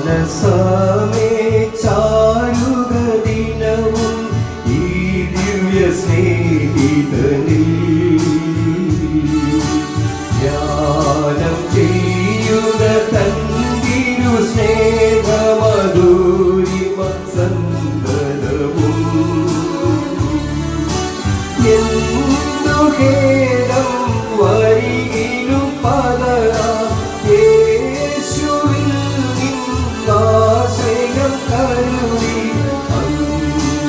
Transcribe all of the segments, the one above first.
മാനസമേ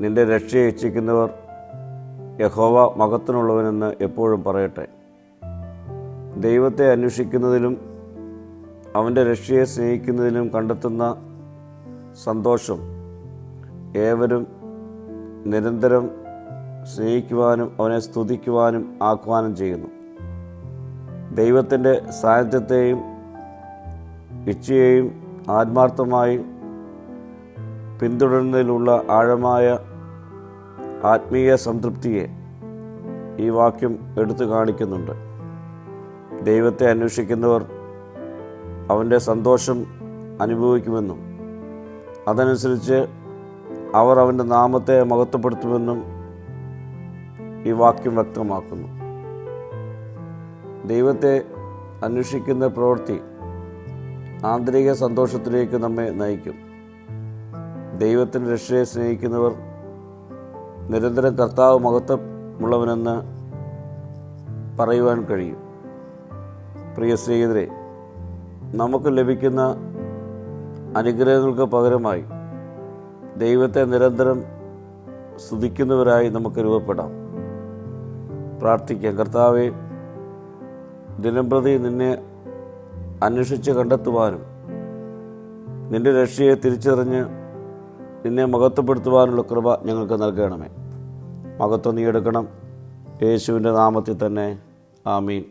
നിന്റെ രക്ഷയെ ഇച്ഛിക്കുന്നവർ യഹോവ മകത്തിനുള്ളവനെന്ന് എപ്പോഴും പറയട്ടെ. ദൈവത്തെ അന്വേഷിക്കുന്നതിലും അവന്റെ രക്ഷയെ സ്നേഹിക്കുന്നതിലും കണ്ടെത്തുന്ന സന്തോഷം ഏവരും നിരന്തരം സ്നേഹിക്കുവാനും അവനെ സ്തുതിക്കുവാനും ആഹ്വാനം ചെയ്യുന്നു. ദൈവത്തിന്റെ സാന്നിധ്യത്തെയും ഇച്ഛയെയും ആത്മാർത്ഥമായി പിന്തുടരുന്നതിലുള്ള ആഴമായ ആത്മീയ സംതൃപ്തിയെ ഈ വാക്യം എടുത്തു കാണിക്കുന്നുണ്ട്. ദൈവത്തെ അന്വേഷിക്കുന്നവർ അവന്റെ സന്തോഷം അനുഭവിക്കുമെന്നും അതനുസരിച്ച് അവർ അവന്റെ നാമത്തെ മഹത്വപ്പെടുത്തുമെന്നും ഈ വാക്യം വ്യക്തമാക്കുന്നു. ദൈവത്തെ അന്വേഷിക്കുന്ന പ്രവൃത്തി ആന്തരിക സന്തോഷത്തിലേക്ക് നമ്മെ നയിക്കും. ദൈവത്തിന്റെ രക്ഷയെ സ്നേഹിക്കുന്നവർ നിരന്തരം കർത്താവ് മഹത്വമുള്ളവനെന്ന് പറയുവാൻ കഴിയും. പ്രിയ സ്നേഹിതരെ നമുക്ക് ലഭിക്കുന്ന അനുഗ്രഹങ്ങൾക്ക് പകരമായി ദൈവത്തെ നിരന്തരം സ്തുതിക്കുന്നവരായി നമുക്ക് രൂപപ്പെടാം. പ്രാർത്ഥിക്കാം. കർത്താവെ ദിനംപ്രതി നിന്നെ അന്വേഷിച്ച് കണ്ടെത്തുവാനും നിന്റെ രക്ഷയെ തിരിച്ചറിഞ്ഞ് നിന്നെ മഹത്വപ്പെടുത്തുവാനുള്ള കൃപ ഞങ്ങൾക്ക് നൽകണമേ. മഹത്വം നീ എടുക്കണം. യേശുവിന്റെ നാമത്തിൽ തന്നെ. ആമീൻ.